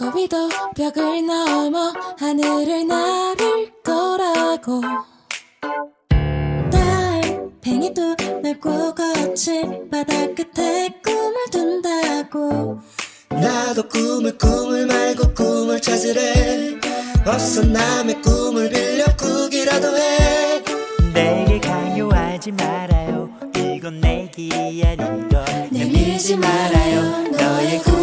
거위도 벽을 넘어 하늘을 나를 거라고. 달팽이도 넓고 거친 바다 끝에 꿈을 둔다고. 나도 꿈을 꿈을 말고 꿈을 찾으래. 어서 남의 꿈을 빌려 꾸기라도 해. 내게 강요하지 말아요. 이건 내 길이 아닌 걸. 내밀지 말아요. 너의 꿈을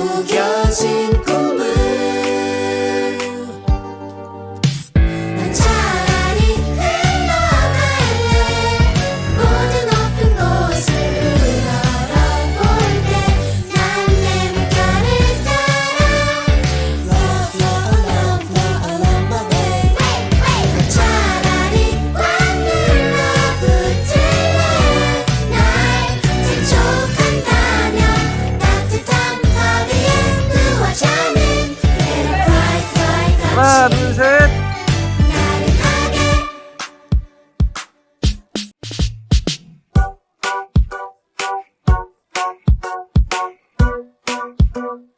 music. thank you